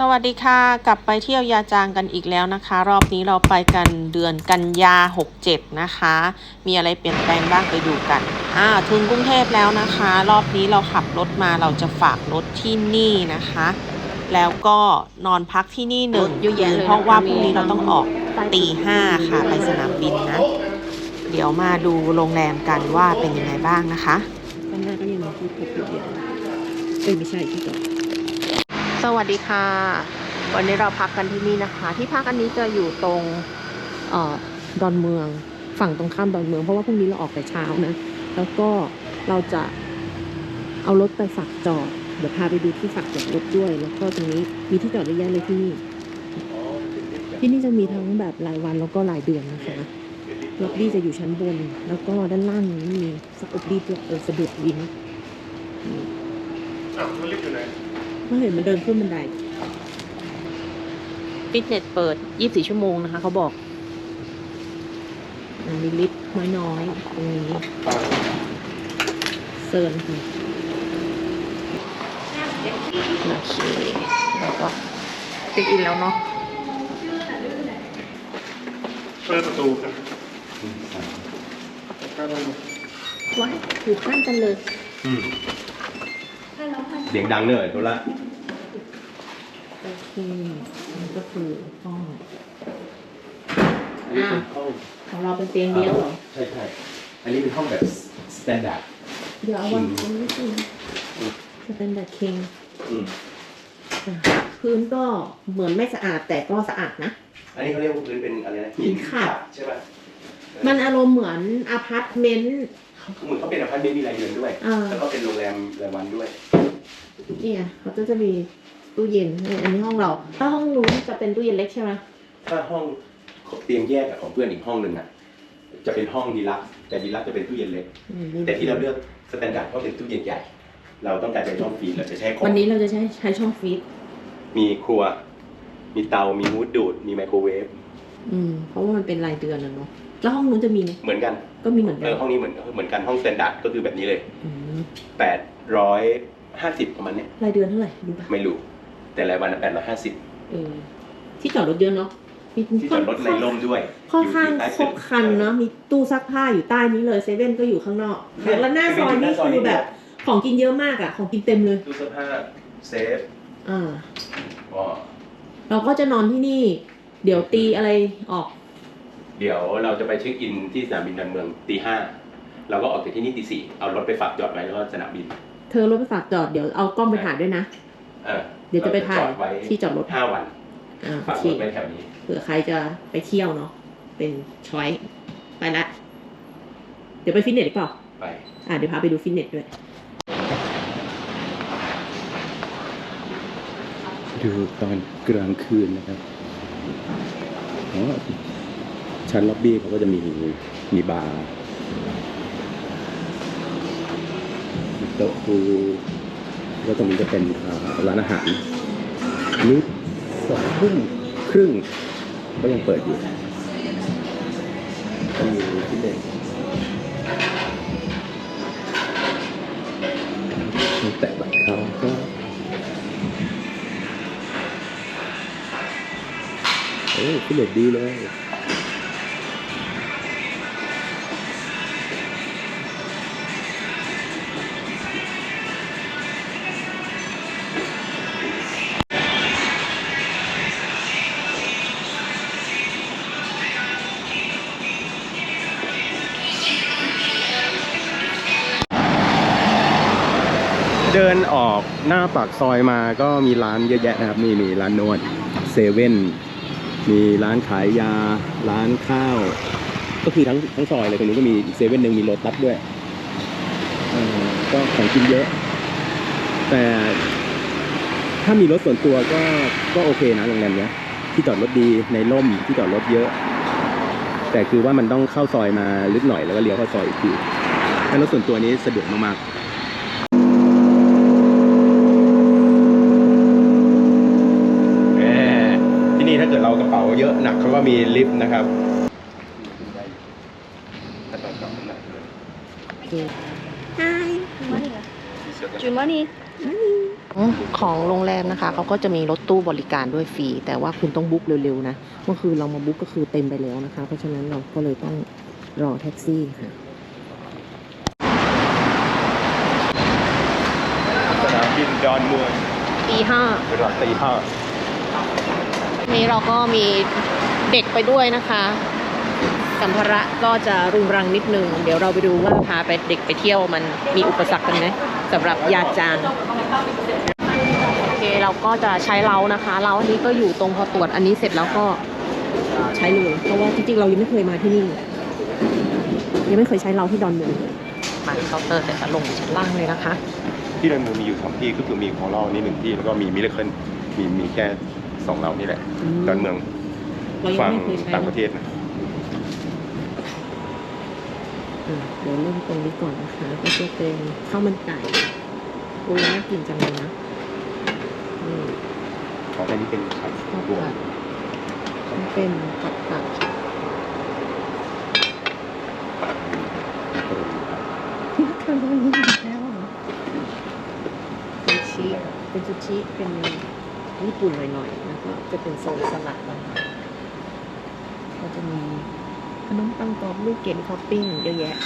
สวัสดีค่ะ กลับไปเที่ยวยาจางกันอีกแล้วนะคะ รอบนี้เราไปกันเดือนกันยา 67 นะคะ มีอะไรเปลี่ยนแปลงบ้างไปดูกันอ่าถึงกรุงเทพแล้วนะคะ รอบนี้เราขับรถมาเราจะฝากรถที่นี่นะคะ แล้วก็นอนพักที่นี่หนึ่งยอะแยะคืนเพราะว่าพรุ่งนี้เราต้องออกตีห้าค่ะไปสนามบินนะ เดี๋ยวมาดูโรงแรมกันว่าเป็นยังไงบ้างนะคะข้างหน้ก็ยังมีที่พบอยู่เยอะเอ้ยไม่ใช่ที่ต่อ สวัสดีค่ะ วันนี้เราพักกันที่นี่นะคะ ที่พักอันนี้จะอยู่ตรงเอ่อดอนเมือง ฝั่งตรงข้ามดอนเมืองเพราะว่าพรุ่งนี้เราออกแต่เช้านะ แล้วก็เราจะเอารถไปฝากจอดเดี๋ยวพาไปดูที่ฝากจอดรถด้วย แล้วก็ตรงนี้มีที่จอดเยอะแยะเลยที่นี่ ที่นี่จะมีทั้งแบบรายวันแล้วก็รายเดือนนะคะล็อบบี้จะอยู่ชั้นบน แล้วก็ด้านล่างนี้มีสกุปปี้ด้วยเออสะดวกดีนะอ้าวมันเลิฟต์อยู่ไหน ไม่เห็นมันเดินขึ้นบันไดฟิตเนสเปิด 24 ชั่วโมงนะคะเขาบอกมันมีลิฟต์น้อยๆตรงนี้เซิร์นค่ะโอเคแล้วก็เช็คอินแล้วเนาะเปิดประตูครับก็ลงว้ายอยู่ข้างกันเลย อืม เสียงดังเนอะโทรละโอเคนี่ก็คือห้องอันนี้เป็นห้องของเราเป็นเตียงเดียวเหรอใช่ใช่อันนี้เป็นห้องแบบสแตนดาร์ดเดี๋ยวเอาวางตรงนี้สิจะเป็นแบบคิงอืมพื้นก็เหมือนไม่สะอาดแต่ก็สะอาดนะ อันนี้เขาเรียกว่าพื้นเป็นอะไรนะหินขัดใช่ป่ะมันอารมณ์เหมือนอพาร์ตเมนต์เหมือนเขาเป็นอพาร์ตเมนต์มีรายเดือนด้วยอ่าแล้วก็เป็นโรงแรมรายวันด้วย เนี่ยเขาก็จะมีตู้เย็นนี่อันนี้ห้องเรา ถ้าห้องนู้นจะเป็นตู้เย็นเล็กใช่ไหมถ้าห้องเตียงแยกกับของเพื่อนอีกห้องหนึ่งอะ จะเป็นห้องดีลักซ์แต่ดีลักซ์จะเป็นตู้เย็นเล็ก อืมแต่ที่เราเลือกสแตนดาร์ดเพราะเป็นตู้เย็นใหญ่ เราต้องการจะช่องฟรีซเราจะใช้ของวันนี้เราจะใช้ใช้ช่องฟรีซมีครัว มีเตา มีฮูดดูด มีไมโครเวฟอืม เพราะว่ามันเป็นรายเดือนนะเนาะแล้วห้องนู้นจะมีไหมเหมือนกันก็มีเหมือนเอกันอห้องนี้เหมือนเหมือนกันห้องสแตนดาร์ดก็คือแบบนี้เลย อืมแปดร้อย ห้าสิบประมาณเนี้ยรายเดือนเท่าไหร่รู้ปะไม่รู้ แต่รายวันแปดร้อยห้าสิบเออที่จอดรถเยอะเนาะมีที่จอดรถในร่มด้วยค่อนข้างยู่ที่ใต้ครบครันเนาะมีตู้ซักผ้าอยู่ใต้นี้เลยเซเว่นก็อยู่ข้างนอกแล้วหน้าซอยนี่คือแบบ ของกินเยอะมากอะของกินเต็มเลยตู้เสื้อผ้าเซฟอ่าก็เราก็จะนอนที่นี่ เดี๋ยวตีอะไรออก เดี๋ยวเราจะไปเช็คอินที่สนามบินดอนเมืองตีห้าเราก็ออกจากที่นี่ตีสี่เอารถไปฝากจอดไว้แล้วก็สนามบิน เธอรถไปฝากจอดเดี๋ยวเอากล้องไปถ่ายด้วยนะเออเดี๋ยวจะไปถ่ายเรจอดไว้ที่จอดรถห้าวันอ่าโอฝากเครถไว้แถวนี้เผื่อใครจะไปเที่ยวเนาะเป็นช้อยไปละเดี๋ยวไปฟิตเนสดีกว่าไปอ่าเดี๋ยวพาไปดูฟิตเนสด้วย ดูตอนกลางคืนนะครับอ๋อชั้นล็อบบี้เขาก็จะมีมีบาร์มี โต๊ะพูลแล้วตรงนี้จะเป็นร้านอาหารนี่สองทุ่มครึ่งก็ยังเปิดอยู่ก็มีที่เด็กแต่บัตรเขาก็โอ้ฟิเลตดีเลย หน้าปากซอยมาก็มีร้านเยอะแยะนะครับนี่มีร้านนวดเซเว่นมีร้านขายยา ร้านข้าว ก็คือทั้งทั้งซอยเลยตรงนี้ก็มีเซเว่นหนึ่งมีโลตัสด้วยก็ของกินเยอะ แต่ถ้ามีรถส่วนตัวก็ก็โอเคนะโรงแรมเนี้ยที่จอดรถดีในร่มที่จอดรถเยอะ แต่คือว่ามันต้องเข้าซอยมาลึกหน่อยแล้วก็เลี้ยวเข้าซอยอีกทีถ้ารถส่วนตัวนี้สะดวกมากๆ แหมที่นี่ ถ้าเกิดเรากระเป๋าเยอะหนักเขาก็มีลิฟต์นะครับจุนมอนี่ของโรงแรมนะคะเขาก็จะมีรถตู้บริการด้วยฟรี แต่ว่าคุณต้องบุ๊กเร็วๆนะเมื่อคืนเรามาบุ๊กก็คือเต็มไปแล้วนะคะ เพราะฉะนั้นเราก็เลยต้องรอแท็กซี่ค่ะสนามบินดอนเมืองตีห้าเวลาตีห้า นี้เราก็มีเด็กไปด้วยนะคะ สัมภาระก็จะรุงรังนิดนึง เดี๋ยวเราไปดูว่าพาไปเด็กไปเที่ยวมันมีอุปสรรคกันไหมสำหรับยาจางโอเคเราก็จะใช้เล้านะคะเล้าอันนี้ก็อยู่ตรงพอตรวจอันนี้เสร็จแล้วก็ใช้เลยเพราะว่าจริงๆเรายังไม่เคยมาที่นี่ ยังไม่เคยใช้เล้าที่ดอนเมืองเลยมาเคาน์เตอร์แต่จะลงชั้นล่างเลยนะคะ ที่ดอนเมืองมีอยู่สองที่ก็คือมีของเรานี่หนึ่งที่แล้วก็มีมิเลเคิลมีมีแค่ สองเรานี่แหละอืมดอนเมืองเรายังฝั่งไม่เคยใช้ต่างเนปอะระเทศนะอะเดี๋ยวเริ่มตรงนี้ก่อนนะคะ ก็จะเป็นข้าวมันไก่โอ้ยน่ากินจังเลยนะนี่ของอันนี้เป็นผัดข้าวรวมผัดมันเป็นผัดผักมักกะโรนีอีกแล้วเหรอเป็นชีสเป็นซูชิเป็น ญี่ปุ่นหน่อยๆแล้วก็จะเป็นโซนสลัดนะคะก็จะมีขนมปังกรอบลูกเกดท็อปปิ้งเยอะแยะ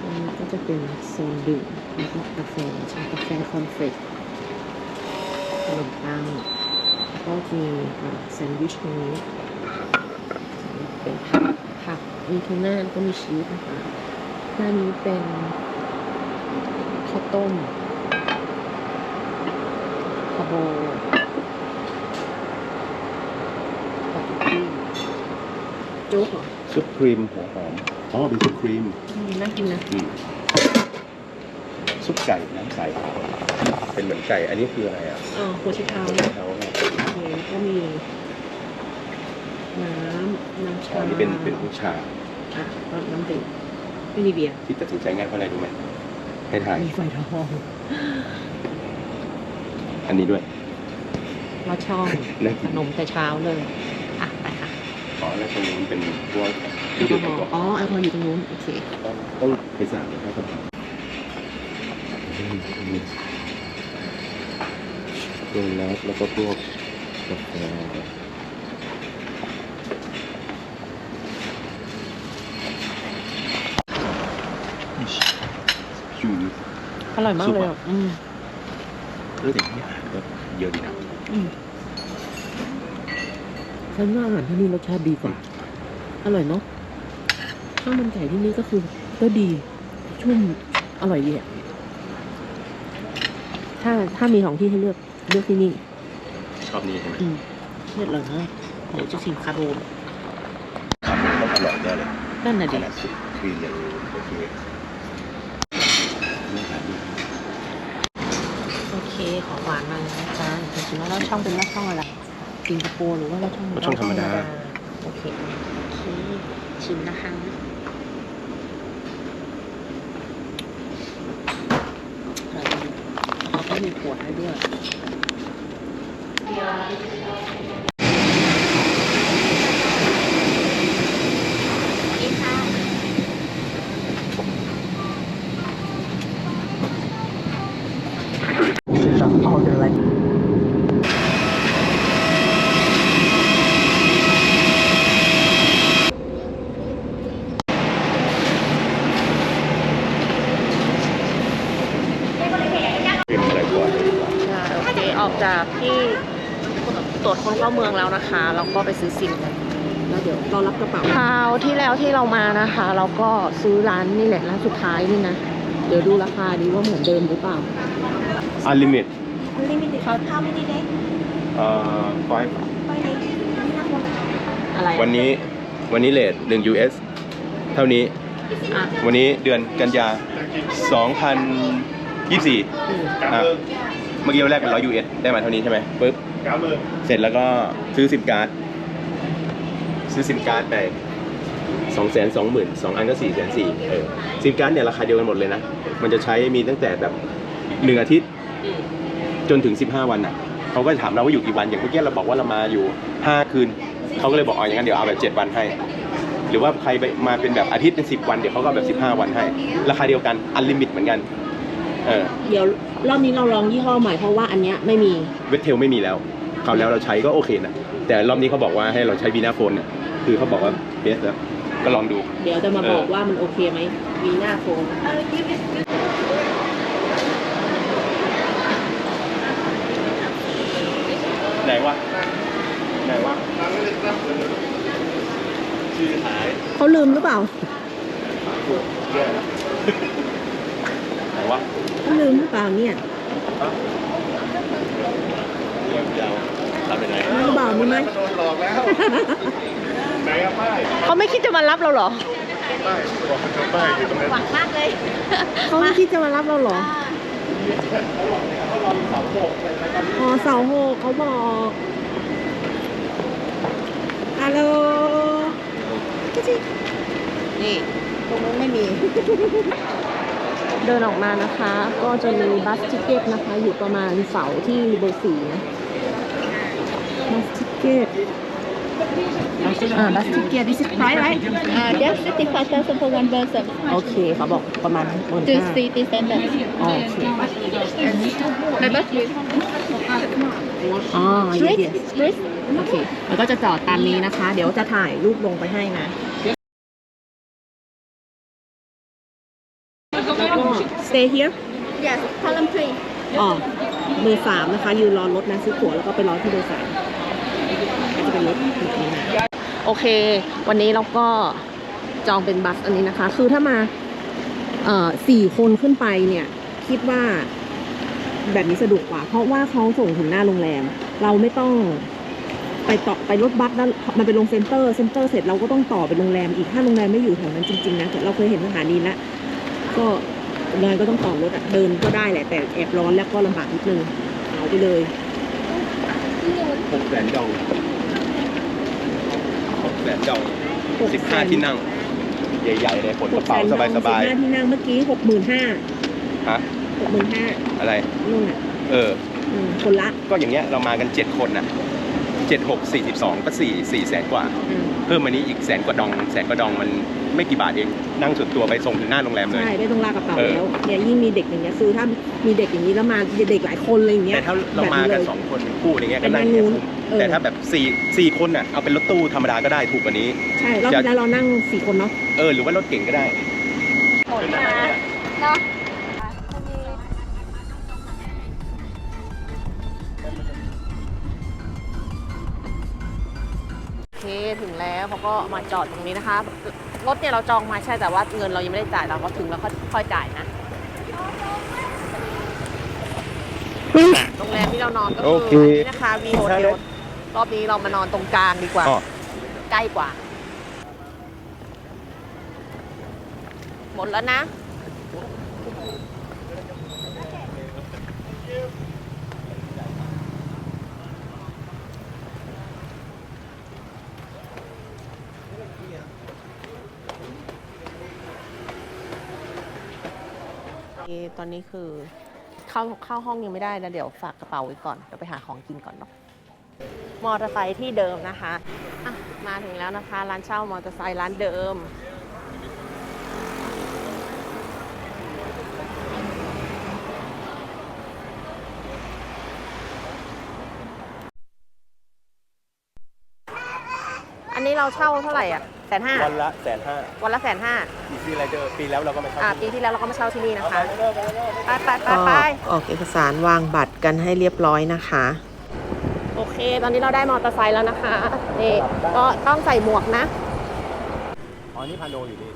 อันนี้ก็จะเป็นโซนดื่มแล้วก็กาแฟชากาแฟคอนเฟรชขนมปังแล้วก็จะมีแซนด์วิชตรงนี้เป็นผักผักมีทูน่าแล้วก็มีชีสนะคะด้านนี้เป็นข้าวต้ม โบปาเกตตี้โจ๊กเหรอซุปครีมหัวหอม อ๋อ เป็นซุปครีมอืมน่ากินนะ อืมซุปไก่น้ำใสเป็นเหมือนไก่ อันนี้คืออะไรอะเออหัวไชเท้าเขาเนี่ยโอเคแล้วก็มี น้ำ น้ำอ๋ชาอนี่เป็นเป็นผู้ชาอะก็น้ำดื่มไม่มีเบียร์ที่ตัดสินใจง่ายเพราะอะไรรู้ไหมให้ถ่ายมีไฟทอง อันนี้ด้วยเราชอบน่าขกินนมแต่เช้าเลยอะไปค่ะอ๋อแล้วตรงนู้นเป็นพวกแอที่ลกดื่อมฮแออลล์กอฮอล์อ๋อแอลกอฮอล์อยู่ตรงนู้นโอเคต้องต้องไปสั่งนะครับโดนัทแล้วก็พวกกาแฟชูอร่อยมากเลยอะอืมเออแต่ที่อาหารก็เยอะดีนะอืมฉันว่าอาหารที่นี่รสชาติดีกว่า อร่อยเนาะข้าวมันไก่ที่นี่ก็คือก็ดี ชุ่มอร่อยดีอะถ้าถ้ามีของที่ให้เลือกเลือกที่นี่ชอบนี้ใช่ไหมอืมเลือดเลยนะเดี๋ยวจะชิมคาโบคำนี้ต้องอร่อยแน่เลยนั่นน่ะขดินาดซุปครีมอย่างนี้โอเคไม่หาดี โอเค ของหวานมาแล้วนะจ๊ะจริงๆแล้วเราช่องเป็นลอดช่องอะไรสิงคโปร์หรือว่าเราช่องช่องธรรมดา โอเคโอเคชิมนะคะอร่อยดีเขาก็มีขวดให้ด้วย Some order like เป็นอะไรก่อนเลยดีกว่า ใช่โอเค ออกจากที่ตรวจคนเข้าเมือง แล้วนะคะเราก็ไปซื้อซิมกันแล้วเดี๋ยวเรารับกระเป๋าคราวที่แล้วที่เรามานะคะ เราก็ซื้อร้านนี่แหละร้านสุดท้ายนี่นะเดี๋ยวดูราคาดีว่าเหมือนเดิมหรือเปล่าอันลิมิต Unlimited. How many days? เอ่อ five Five days. อะไรวันนี้วันนี้เลทหนึ่ง US เท่านี้อะวันนี้เดือนกันยาสองพันยี่สี่อืมกา เบอร์เมื่อกี้วันแรกเป็นร้อย US ได้มาเท่านี้ใช่ไหมปุ๊บ กาเบอร์เสร็จแล้วก็ซื้อซิมการ์ดซื้อซิมการ์ดไปสองแสนสองหมื่นสองอันก็สี่แสนสี่เออซิมการ์ดเนี่ยราคาเดียวกันหมดเลยนะ มันจะใช้มีตั้งแต่แบบหนึ่งอาทิตย์อืมจนถึง15วันอะเขาก็จะถามเราว่าอยู่กี่วันอย่างเมื่อกี้เราบอกว่าเรามาอยู่5คืนเขาก็เลยบอกอ๋ออย่างนั้นเดี๋ยวเอาแบบ7วันให้ หรือว่าใครไปมาเป็นแบบอาทิตย์เป็น10วันเดี๋ยวเขาก็เอาแบบ15วันให้ ราคาเดียวกันอันลิมิตเหมือนกัน เออเดี๋ยวรอบนี้เราลองยี่ห้อใหม่เพราะว่าอันเนี้ยไม่มีเวทเทลไม่มีแล้วคราวแล้วเราใช้ก็โอเคนะแต่รอบนี้เขาบอกว่าให้เราใช้วีนาโฟนเนี่ยคือเขาบอกว่าเบสแล้วก็ลองดู เดี๋ยวจะมาบอกเออว่ามันโอเคไหมวีหน้าโฟนไหนวะไหนวะร้านเล็กครับชื่อหายเขาลืมหรือเปล่า แย่แล้วไหนวะ เขา ลืมหรือเปล่าเนี่ยเรียบยาวทำเป็นไงลืมหรือเปล่ามีไหมโดนหลอกแล้วไหนอะป้ายเขาไม่คิดจะมารับเราเหรอป้ายบอกเป็นป้ายอยู่ตรงนั้นหวังมากเลยเขาไม่คิดจะมารับเราเหรออ๋อเสาหกเขาบอกฮัลโหลนี่ตรงนู้นไม่มี เดินออกมานะคะ ก็จะมีบัสทิเก็ตนะคะ อยู่ประมาณเสาที่เบอร์สี่นะบัสทิเก็ตอ่าบัสทิเก็ต this is price right Uh, just 55,000 for one person. โอเคเขาบอกประมาณหมื่น Two ห้า city standard. โอเค My bus with อ๋อ street, yes street. โอเคแล้วก็จะจอดตามนี้นะคะ เดี๋ยวจะถ่ายรูปลงไปให้นะ stay here Yes, column three. อ๋อเบอร์สามนะคะยืนรอรถนะซื้อตั๋วแล้วก็ไปรอที่เบอร์สามก็จะเป็นรถแบบนี้นะโอเค วันนี้เราก็จองเป็นบัสอันนี้นะคะ คือถ้ามาเอ่อสี่คนขึ้นไปเนี่ย คิดว่าแบบนี้สะดวกกว่า เพราะว่าเขาส่งถึงหน้าโรงแรม เราไม่ต้องไปต่อไปรถบัสแล้วมันไปลงเซ็นเตอร์เซ็นเตอร์เสร็จเราก็ต้องต่อไปโรงแรมอีกถ้าโรงแรมไม่อยู่แถวนั้นจริงๆนะแต่เราเคยเห็นสถานีแล้วก็ โรงแรมก็ต้องต่อรถอะเดินก็ได้แหละแต่แอบร้อนแล้วก็ลำบากนิดนึงเอาไปเลยหกแสนดองหกแสนดองหกสิบแสห้านที่นั่ง ใหญ่ๆเลยผลกระเป๋าสบายสิบห้าที่นั่งเมื่อกี้หกหมื่นห้าๆฮะหกหมื่นห้าอะไรนู่นอะเอออืมคนละก็อย่างเงี้ยเรามากันเจ็ดคนนะเจ็ดหกสี่สิบสองก็สี่สี่แสนกว่าอืม เพิ่มมานี้อีกแสนกว่าดองแสนกว่าดองมันไม่กี่บาทเองนั่งส่วนตัวไปส่งถึงหน้าโรงแรมเลย ใช่ได้ต้องลากกระเป๋าเออ แล้วเนี่ยยิ่งมีเด็กอย่างเงี้ยคือถ้ามีเด็กอย่างนี้แล้วมาเด็กหลายคนอะไรอย่างเงี้ยแต่ถ้าเรามากันแบบเลยสองคนคู่อะไรเงี้ยเป็ก็นนั่งนั่งเนี่ยนู้นคุ้มเออแต่ถ้าแบบสี่สี่คนน่ะเอาเป็นรถตู้ธรรมดาก็ได้ถูกกว่านี้ ใช่รอบที่แล้วเรานั่งสี่คนเนาะ เออหรือว่ารถเก่งก็ได้เนาะ เคถึงแล้วเขาก็มาจอดตรงนี้นะคะรถเนี่ยเราจองมาใช่แต่ว่าเงินเรายังไม่ได้จ่ายเราก็ถึงแล้วก็ค่อยจ่ายนะโรงแรมที่เรานอนก็โอคือเคนี่นะคะวีโฮเทลรอบนี้เรามานอนตรงกลางดีกว่าอ๋อใกล้กว่า หมดแล้วนะ ตอนนี้คือเข้าเข้าห้องยังไม่ได้นะเดี๋ยวฝากกระเป๋าไว้ก่อนเดี๋ยวไปหาของกินก่อนเนาะมอเตอร์ไซค์ที่เดิมนะคะอะมาถึงแล้วนะคะ ร้านเช่ามอเตอร์ไซค์ร้านเดิม อันนี้เราเช่าเท่าไหร่อะ แสนห้าวันละแสนห้าวันละแสนห้าปีที่แล้วเจอปีแล้วเราก็ไม่เข้าอ่าปีที่แล้วเราก็มาเช่าที่นี่นะคะไปไปไปไปออกเอกสารวางบัตรกันให้เรียบร้อยนะคะ โอเค ตอนนี้เราได้มอเตอร์ไซค์แล้วนะคะนี่ก็ต้องใส่หมวกนะ อ๋อ นี่พาโนอยู่นี่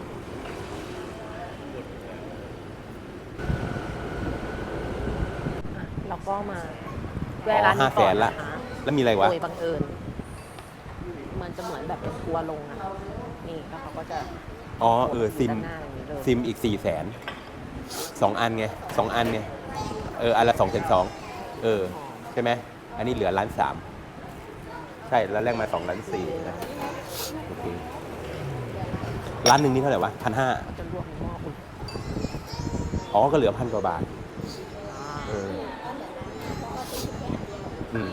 เราก็มาแวะร้านนี้ห้าแสก่อนนละนะคะแล้วมีอะไรวะโดยบังเอิญมันจะเหมือนแบบเป็นทัวร์ลงอะนี่ แล้วเขาก็จะอ๋อเออซิม ด้านหน้าอย่างนี้เลยซิมอีกสี่แสนสองอันไงสองอันไงเอออันละสองแสนสองเออ ใช่ไหมอันนี้เหลือล้านสามใช่แล้วแรกมาสองล้านสี่นะโอเคล้านหนึ่งนี่เท่าไหร่วะพันห้าเขาจะลวกในหม้ออุ่นอ๋อก็เหลือพันกว่าบาทเอออืม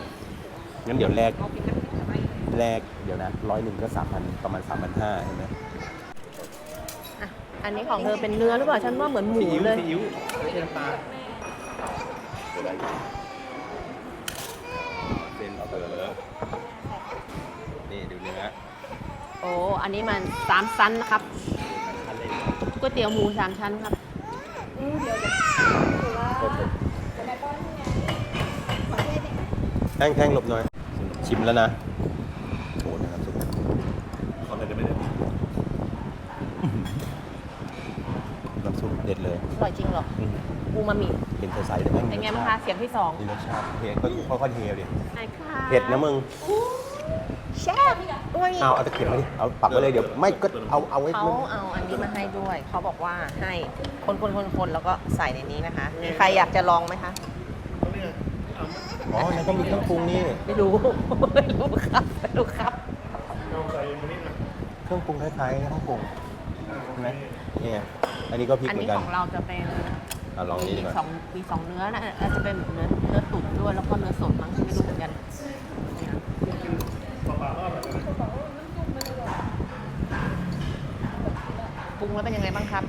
งั้นเดี๋ยวแรก แรกเดี๋ยวนะร้อยหนึ่งก็สามพันประมาณสามพันห้าใช่ไหมอะอันนี้ของเธอเป็นเนื้อหรือเปล่าฉันว่าเหมือนหมูเลยซีอิ๊วซีอิ๊วไม่ใช่น้ำปลาอะไรเส้นเฝอนี่ดูเนื้อโอ้อันนี้มันสามชั้นนะครับอันเล็กก๋วยเตี๋ยวหมูสามชั้นครับแท่งแท่งหลบหน่อย ชิมแล้วนะโอ้นะครับสุด ตอนไหนจะไม่ได้ น้ำซุปเด็ดเลย อร่อยจริงเหรออืมอูมามิเห็นใสๆแต่แม่งเป็นไงบ้างคะเสียงที่สองมีรสชาติเผ็ดก็ค่อยๆเทดิไหนคะเผ็ดนะมึงแช่บด้วยเอาเอาตะเกียบมาดิเอาปักไปเลยเดี๋ยวไม่ก็เอาเอาไว้เขาเอาอันนี้มาให้ด้วย เขาบอกว่าให้คนคนคนคนแล้วก็ใส่ในนี้นะคะใครอยากจะลองไหมคะอ๋อแล้วก็มีเครื่องปรุงนี่ไม่รู้ไม่รู้ครับไม่รู้ครับเราใส่มันนี่นะเครื่องปรุงคล้ายๆเครื่องปรุงใช่ไหมนี่ไง อันนี้ก็พริกอันเหมือนี้นกันของเราจะเป็นอะลองนี่ดีมีกว่าสองมีสองเนื้อนะอาจจะเป็นเนื้อเนื้อตุ๋นด้วยแล้วก็เนื้อสดมั้งไม่รู้เหมือนกันปรุงแล้วเป็นยังไงบ้างครับ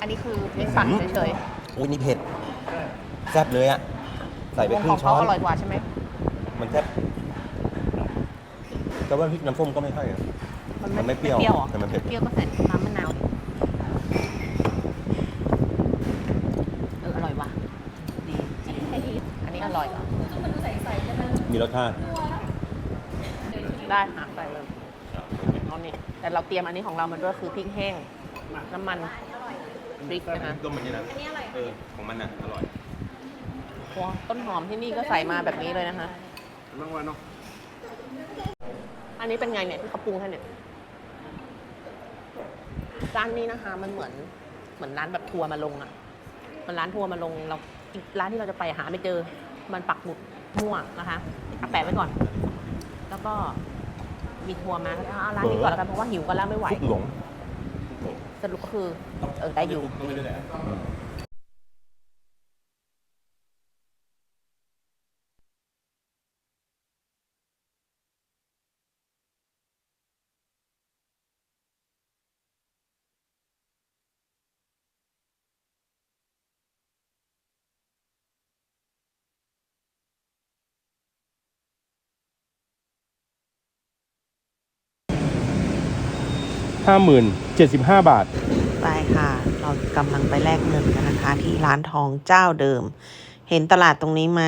อันนี้คือเป็นฝักเฉยอุ้ยนี่เผ็ดแซ่บเลยอะใส่ๆไปวงครึ่ของงช้เขาอน อร่อยกว่าใช่ไหมมันแซ่บแต่ว่าพริกน้ำส้มก็ไม่ค่อยอะมันไม่เปรี้ยวหรอแต่มันเผ็ด เปรี้ยวก็ใส่น้ำมะนาวดิเอออร่อยว่ะ ดีจริง อันนี้อร่อยเหรอมีรสชาติ ได้ค่ะใส่เลยเอานี่แต่เราเตรียมอันนี้ของเรามาด้วยคือพริกแห้ง น้ำมันพริกนะคะต้มมันนี่นะเออของมันน่ะอร่อยว้าต้นหอมที่นี่ก็ใส่มาแบบนี้เลยนะคะรางวัลเนาะอันนี้เป็นไงเนี่ยที่เขาปรุงให้เนี่ยร้านนี้นะคะ มันเหมือนเหมือนร้านแบบทัวร์มาลงอะมันร้านทัวร์มาลงเราอีกร้านที่เราจะไปหาไม่เจอ มันปักหมุดมั่วนะคะเอาแปะไว้ก่อน แล้วก็มีทัวร์มาก็เอาร้านนี้ก่อนแล้วกันเพราะว่าหิวกันแล้วไม่ไหวทุกหลง สรุปก็คือเออได้อยู่ห้าหมื่ นเจ็ดสิบห้าบาท ไปค่ะ เรากำลังไปแลกเงินกันนะคะ ที่ร้านทองเจ้าเดิม เห็นตลาดตรงนี้ไหม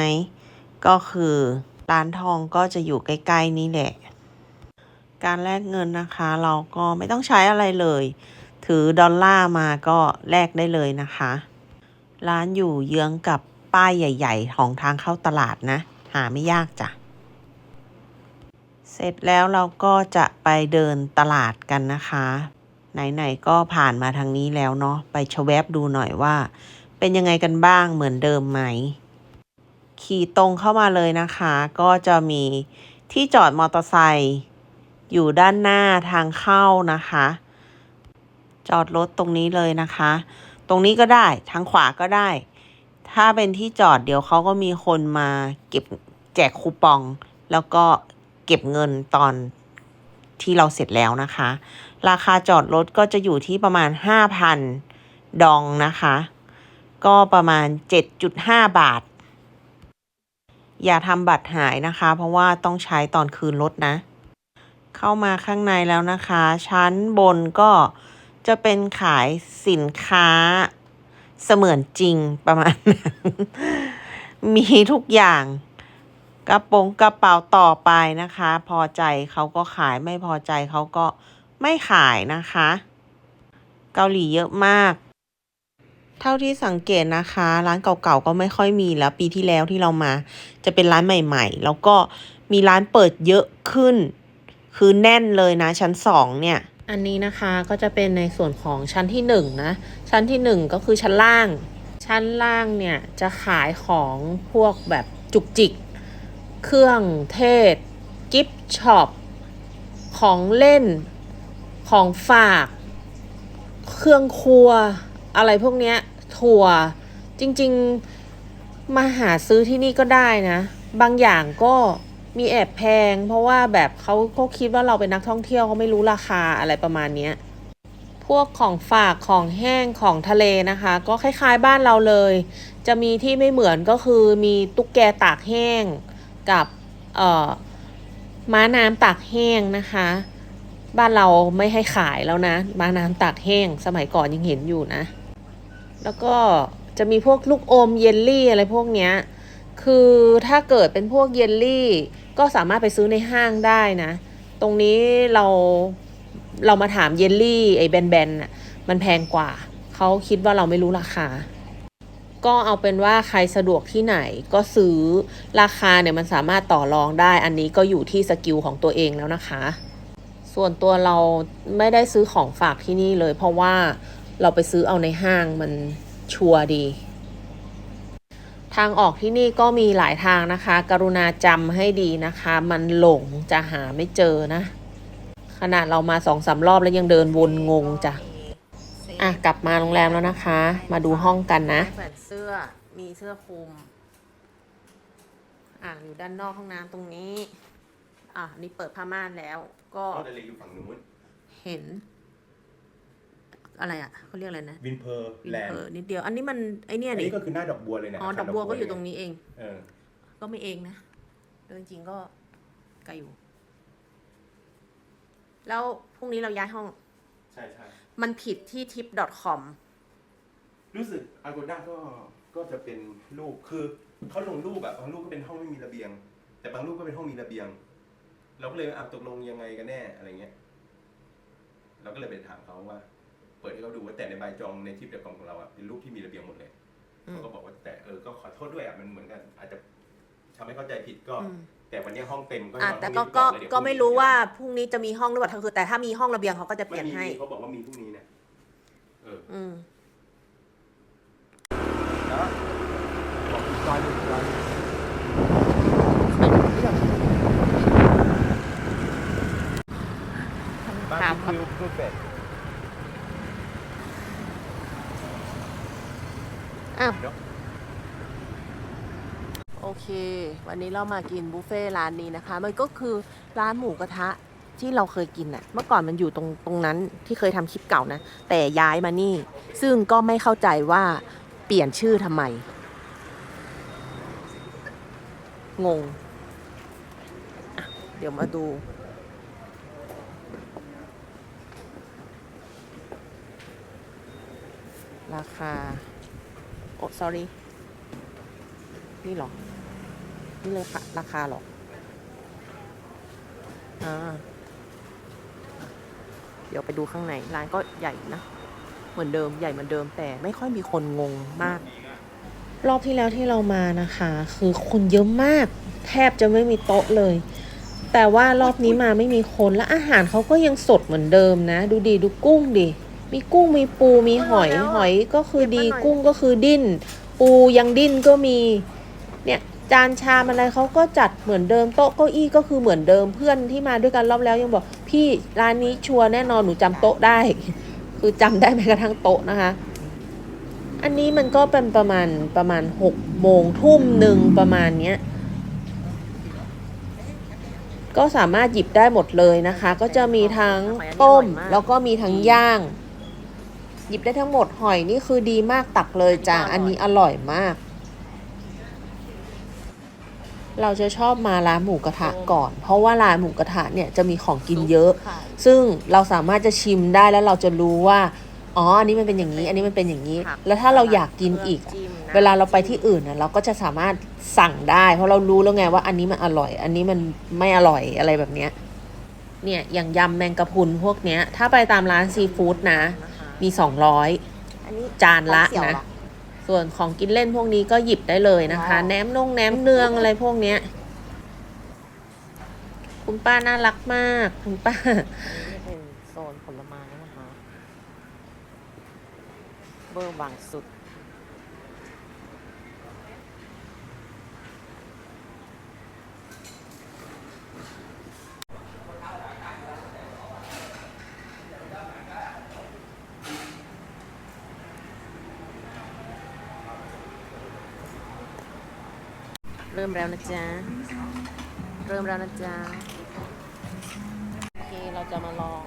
ก็คือร้านทองก็จะอยู่ใกล้ ๆ นี้แหละ การแลกเงินนะคะ เราก็ไม่ต้องใช้อะไรเลย ถือดอลลาร์มาก็แลกได้เลยนะคะ ร้านอยู่เยื้องกับป้ายใหญ่ ๆ ของทางเข้าตลาดนะ หาไม่ยากจ้ะ เสร็จแล้วเราก็จะไปเดินตลาดกันนะคะ ไหนๆก็ผ่านมาทางนี้แล้วเนาะไปชแวบดูหน่อยว่า เป็นยังไงกันบ้างเหมือนเดิมไหม ขี่ตรงเข้ามาเลยนะคะ ก็จะมีที่จอดมอเตอร์ไซค์อยู่ด้านหน้าทางเข้านะคะ จอดรถตรงนี้เลยนะคะ ตรงนี้ก็ได้ทางขวาก็ได้ ถ้าเป็นที่จอดเดี๋ยวเขาก็มีคนมาเก็บแจกคูปอง แล้วก็ เก็บเงินตอนที่เราเสร็จแล้วนะคะ ราคาจอดรถก็จะอยู่ที่ประมาณ 5,000 ดองนะคะ ก็ประมาณ 7.5 บาท อย่าทำบัตรหายนะคะ เพราะว่าต้องใช้ตอนคืนรถนะ เข้ามาข้างในแล้วนะคะ ชั้นบนก็จะเป็นขายสินค้าเสมือนจริงประมาณนั้นมีทุกอย่าง กระโปรงกระเป๋าต่อไปนะคะ พอใจเขาก็ขายไม่พอใจเขาก็ไม่ขายนะคะ เกาหลีเยอะมาก เท่าที่สังเกตนะคะ ร้านเก่าๆก็ไม่ค่อยมีแล้ว ปีที่แล้วที่เรามา จะเป็นร้านใหม่ ๆ แล้วก็มีร้านเปิดเยอะขึ้น คือแน่นเลยนะ ชั้นสองเนี่ย อันนี้นะคะก็จะเป็นในส่วนของชั้นที่หนึ่งนะ ชั้นที่หนึ่งก็คือชั้นล่าง ชั้นล่างเนี่ยจะขายของพวกแบบจุกจิก เครื่องเทศ กิฟต์ช็อป ของเล่น ของฝาก เครื่องครัว อะไรพวกเนี้ย ถั่ว จริง ๆ มาหาซื้อที่นี่ก็ได้นะ บางอย่างก็มีแอบแพง เพราะว่าแบบเขาก็คิดว่าเราเป็นนักท่องเที่ยวเขาไม่รู้ราคาอะไรประมาณเนี้ยพวกของฝากของแห้งของทะเลนะคะ ก็คล้ายๆบ้านเราเลย จะมีที่ไม่เหมือนก็คือมีตุ๊กแกตากแห้ง กับม้าน้ำตากแห้งนะคะ บ้านเราไม่ให้ขายแล้วนะ ม้าน้ำตากแห้งสมัยก่อนยังเห็นอยู่นะ แล้วก็จะมีพวกลูกอมเยลลี่อะไรพวกเนี้ยคือถ้าเกิดเป็นพวกเยลลี่ก็สามารถไปซื้อในห้างได้นะ ตรงนี้เราเรามาถามเยลลี่ไอ้แบนๆน่ะมันแพงกว่า เขาคิดว่าเราไม่รู้ราคา ก็เอาเป็นว่าใครสะดวกที่ไหนก็ซื้อราคาเนี่ยมันสามารถต่อรองได้ อันนี้ก็อยู่ที่สกิลของตัวเองแล้วนะคะ ส่วนตัวเราไม่ได้ซื้อของฝากที่นี่เลย เพราะว่าเราไปซื้อเอาในห้างมันชัวร์ดี ทางออกที่นี่ก็มีหลายทางนะคะ กรุณาจำให้ดีนะคะ มันหลงจะหาไม่เจอนะ ขนาดเรามาสองสามรอบแล้วยังเดินวนงงจ้ะ อะกลับมาโรงแรมแล้วนะคะ มาดูห้องกันนะแขวนเสื้อมีเสื้อคลุม อะอยู่ด้านนอกห้องน้ำตรงนี้ อะนี่เปิดผ้าม่านแล้ว ก็ก็ทะเลอยู่ฝั่งนู้นเห็น อะไรอะเขาเรียกอะไรนะวินเพอร์วินแลนเพด์อนิดเดียว อันนี้มันไอเนี่ยอันนี่นี้ก็คือหน้าดอกบัวเลยนะอ๋อดอกบัวก็อยู่ตรงนี้เอง เออก็ไม่เองนะโดยจริงๆก็ไกลอยู่ แล้วพรุ่งนี้เราย้ายห้อง ใช่ใช่ มันผิดที่ tip.com รู้สึกอากูด้าก็ก็จะเป็นรูปคือเขาลงรูปแบบบางรูปก็เป็นห้องไม่มีระเบียง แต่บางรูปก็เป็นห้องมีระเบียง เราก็เลยอะตกลงยังไงกันแน่อะไรเงี้ยเราก็เลยไปถามเขาว่า เปิดให้เขาดูว่าแต่ในใบจองในทิปเดียวกองของเราอะเป็นรูปที่มีระเบียงหมดเลยอืมเขาก็บอกว่าแต่เออก็ขอโทษด้วยอะมันเหมือนกัน อาจจะทำให้เข้าใจผิดก็อืม แต่วันนี้ห้องเต็มก็อะนอนแต่ห้ก็องนี้ก็อนเลยเดี๋ยวก็ไม่รู้ว่าพรุ่งนี้จะมีห้องหรือเปล่าคือ แต่ถ้ามีห้องระเบียงเขาก็จะเปลี่ยนไม่มีให้เขาบอกว่ามีพรุ่งนี้เนี่ยเอออืมถามครับรูปแบบอ้าวโอ เค วันนี้เรามากินบุฟเฟ่ร้านนี้นะคะ มันก็คือร้านหมูกระทะที่เราเคยกินอะเมื่อก่อนมันอยู่ตรงตรงนั้นที่เคยทำคลิปเก่านะ แต่ย้ายมานี่ ซึ่งก็ไม่เข้าใจว่าเปลี่ยนชื่อทำไม งง เดี๋ยวมาดู ราคา โอ้ sorry นี่หรอ นี่เลยค่ะราคาเหรออ่าเดี๋ยวไปดูข้างใน ร้านก็ใหญ่นะ เหมือนเดิมใหญ่เหมือนเดิมแต่ไม่ค่อยมีคนงงมาก รอบที่แล้วที่เรามานะคะ คือคนเยอะมาก แทบจะไม่มีโต๊ะเลย แต่ว่ารอบนี้มาไม่มีคนและอาหารเขาก็ยังสดเหมือนเดิมนะ ดูดีดูกุ้งดิมีกุ้งมีปูมีหอยหอยก็คือดีกุ้งก็คือดิ้น ปูยังดิ้นก็มีเนี่ย จานชามอะไรเขาก็จัดเหมือนเดิมโต๊ะเก้าอี้ก็คือเหมือนเดิมเพื่อนที่มาด้วยกันรอบแล้วยังบอก พี่ร้านนี้ชัวร์แน่นอนหนูจำโต๊ะได้ คือจำได้แม้กระทั่งโต๊ะนะคะ อันนี้มันก็เป็นประมาณประมาณหกโมงทุ่มหนึ่งประมาณเนี้ยก็สามารถหยิบได้หมดเลยนะคะ ก็จะมีทั้งต้มแล้วก็มีทั้งย่าง หยิบได้ทั้งหมดหอยนี่คือดีมากตักเลยจ้ะอันนี้อร่อยมาก เราจะชอบมาร้านหมูกระทะก่อน เพราะว่าร้านหมูกระทะเนี่ยจะมีของกินเยอะ ซึ่งเราสามารถจะชิมได้แล้วเราจะรู้ว่าอ๋อ อันนี้มันเป็นอย่างนี้ อันนี้มันเป็นอย่างนี้ แล้วถ้าเราอยากกินอีกอะเวลาเราไปที่อื่นน่ะเราก็จะสามารถสั่งได้ เพราะเรารู้แล้วไงว่าอันนี้มันอร่อย อันนี้มันไม่อร่อยอะไรแบบเนี้ย เนี่ย อย่างยำแมงกะพรุนพวกเนี้ย ถ้าไปตามร้านซีฟู้ดนะ มีสองร้อยจานละนะ ส่วนของกินเล่นพวกนี้ก็หยิบได้เลยนะคะแหนมนงแหนมเนืองอะไรพวกเนี้ย คุณป้าน่ารักมาก คุณป้านี่เป็นโซนผลไม้นะคะ เบอร์บางสุด เริ่มแล้วนะจ๊ะ เริ่มแล้วนะจ๊ะ โอเค เราจะมาลอง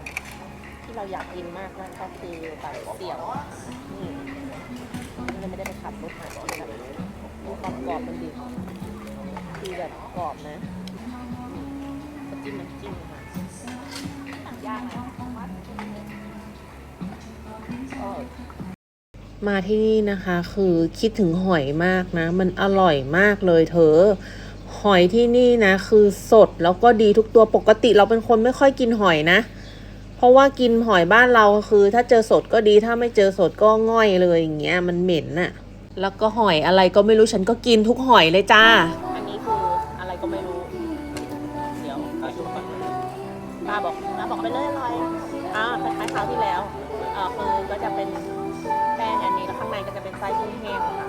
ที่เราอยากกินมากนั่นก็คือแบบเสี่ยวนี่เราไม่ได้ไปขับรถหากินแบบดูความกรอบมันดีคือแบบกรอบนะก็จิ้มน้ำจิ้มค่ะย่างนะอร่อย มาที่นี่นะคะ คือคิดถึงหอยมากนะ มันอร่อยมากเลยเธอ หอยที่นี่นะ คือสดแล้วก็ดีทุกตัวปกติเราเป็นคนไม่ค่อยกินหอยนะ เพราะว่ากินหอยบ้านเราคือ ถ้าเจอสดก็ดีถ้าไม่เจอสดก็ง่อยเลยอย่างเงี้ยมันเหม็นน่ะ แล้วก็หอยอะไรก็ไม่รู้ฉันก็กินทุกหอยเลยจ้า อันนี้คืออะไรก็ไม่รู้เดี๋ยวขอดูก่อนป้าบอกป้าบอกไปเลยอร่อยอ่าคล้ายๆคราวที่แล้วเอ่อคือก็จะเป็น ในก็จะเป็นไส้กุ้งแห้งค่ะ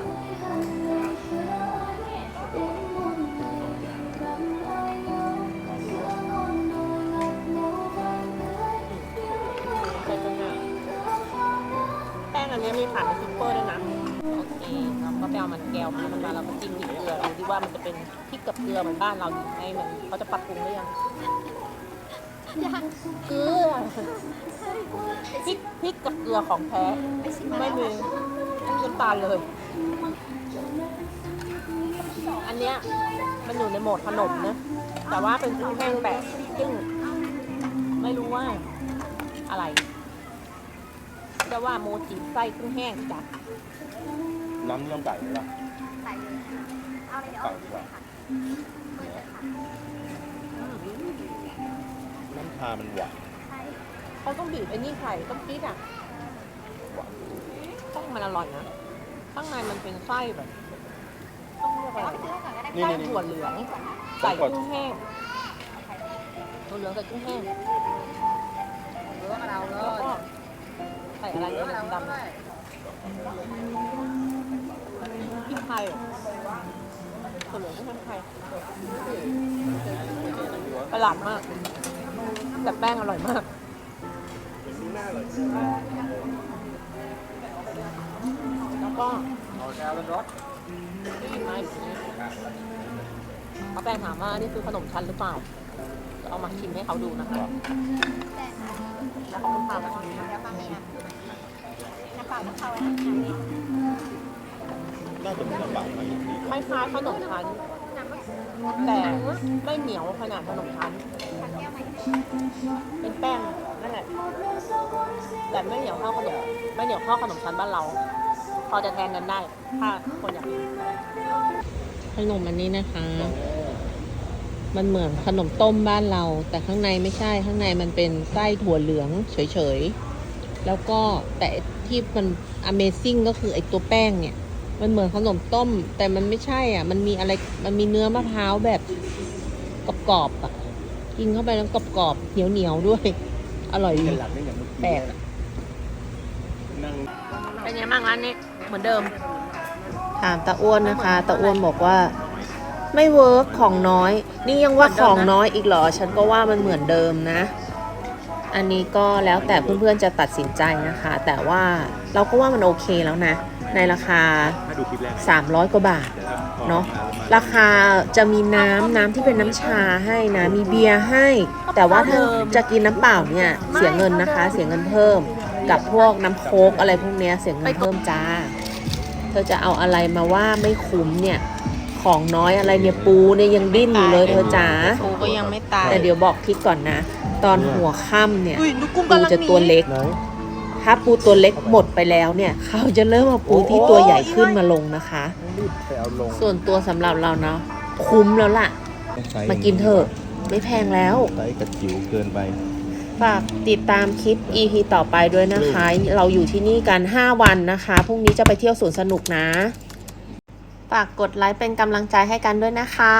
ไส้กุ้งแห้งแป้งอันนี้มีขายในซุปเปอร์ด้วยนะโอเคเราก็ไปเอามันแก้วมามันมาเราก็จิ้มพริกเกลือดูดิว่ามันจะเป็นพริกกับเกลือเหมือนบ้านเราหรือไม่มันเขาจะปรับปรุงหรือยังยังเกลือพริกพริกกับเกลือของแท้ไม่มี น้ำตาลเลย อันเนี้ยมันอยู่ในโหมดขนมนะ แต่ว่าเป็นกุ้งแห้งแบบซึ่งไม่รู้ว่าอะไรจะว่าโมจิไส้กุ้งแห้งจ้ะน้ำเรื่องไก่เลยล่ะใส่เลยเอาอะไรเดี๋ยวไก่เอาดีกว่าน้ำชามันหวานเขาต้องบีบไอ้นี่ไข่ต้องคิดอะ ต้องมันอร่อยนะ ข้างในมันเป็นไส้แบบต้องเรียกว่าอะไรซื้อก่อนก็ได้นี่ไส้นี่นี่ถั่วเหลืองใส่กุ้งแห้งถั่วเหลืองใส่กุ้งแห้งแล้วก็ใส่อะไรเนี่ยดำๆพริกไทยถั่วเหลืองกุ้งแห้งไทยประหลาดมากแต่แป้งอร่อยมาก ก็ได้ยินไหมเขาแป้งถามว่านี่คือขนมชั้นหรือเปล่าจะเอามาชิมให้เขาดูนะคะ แล้วเขาพามาชิมเดี๋ยวฟังนี่อะน้ำเปล่าต้องเข้าไว้นะน่าจะมีน้ำเปล่ามาอีกนิดคล้ายๆขนมชั้น แต่ไม่เหนียวขนาดขนมชั้น เป็นแป้งนั่นแหละ แต่ไม่เหนียวเท่าขนมไม่เหนียวเท่าขนมชั้นบ้านเรา พอจะแทนกันได้ ถ้าคนอยากกินขนมอันนี้นะคะ มันเหมือนขนมต้มบ้านเรา แต่ข้างในไม่ใช่ข้างในมันเป็นไส้ถั่วเหลืองเฉยๆ แล้วก็แต่ที่มัน Amazing ก็คือไอตัวแป้งเนี่ย มันเหมือนขนมต้ม แต่มันไม่ใช่อะ มันมีอะไรมันมีเนื้อมะพร้าวแบบกรอบๆอะกินเข้าไปแล้วกรอบๆเหนียวๆด้วย อร่อยดีหลักนี่อย่างเมื่อแปลกี้กนั่งเป็นไงบ้างร้านนี้ เหมือนเดิม ถามตาอ้วนนะคะตาอ้วนบอกว่า ไม่เวิร์กของน้อย นี่ยังว่าของน้อยอีกเหรอ ฉันก็ว่ามันเหมือนเดิมนะ อันนี้ก็แล้วแต่เพื่อนๆจะตัดสินใจนะคะ แต่ว่าเราก็ว่ามันโอเคแล้วนะ ในราคาถ้าดูคลิปแรก300 กว่าบาทเนอะราคาจะมีน้ำน้ำที่เป็นน้ำชาให้นะ มีเบียร์ให้ แต่ว่าถ้าจะกินน้ำเปล่าเนี่ยเสียเงินนะคะ เสียเงินเพิ่ม กับพวกน้ำโค้กอะไรพวกเนี้ยเสียเงินเพิ่มจ้าเธ อจะเอาอะไรมาว่าไม่คุ้มเนี่ย ของน้อยอะไรเนี่ยปูเนี่ยยังดิ้นอยู่เลยเธอจ๋าปูก็ยังไม่ตายแต่เดี๋ยวบอกทิศก่อนนะ ตอนหัวค่ำเนี่ยอุ้ยลูกกุ้งปูกำลังจะหนีตัวเล็กถ้าปูตัวเล็กหมดไปแล้วเนี่ย เขาจะเริ่มเอาปูที่ตัวใหญ่ขึ้นมาลงนะคะรีบไปเอาลงส่วนตัวสำหรับเราเนาะคุ้มแล้วล่ะ มากินเถอะไม่แพงแล้วไซส์กระจิ๋วเกินไป ฝากติดตามคลิป EP ต่อไปด้วยนะคะ เราอยู่ที่นี่กัน 5 วันนะคะพรุ่งนี้จะไปเที่ยวสวนสนุกนะ ฝากกดไลค์เป็นกำลังใจให้กันด้วยนะคะ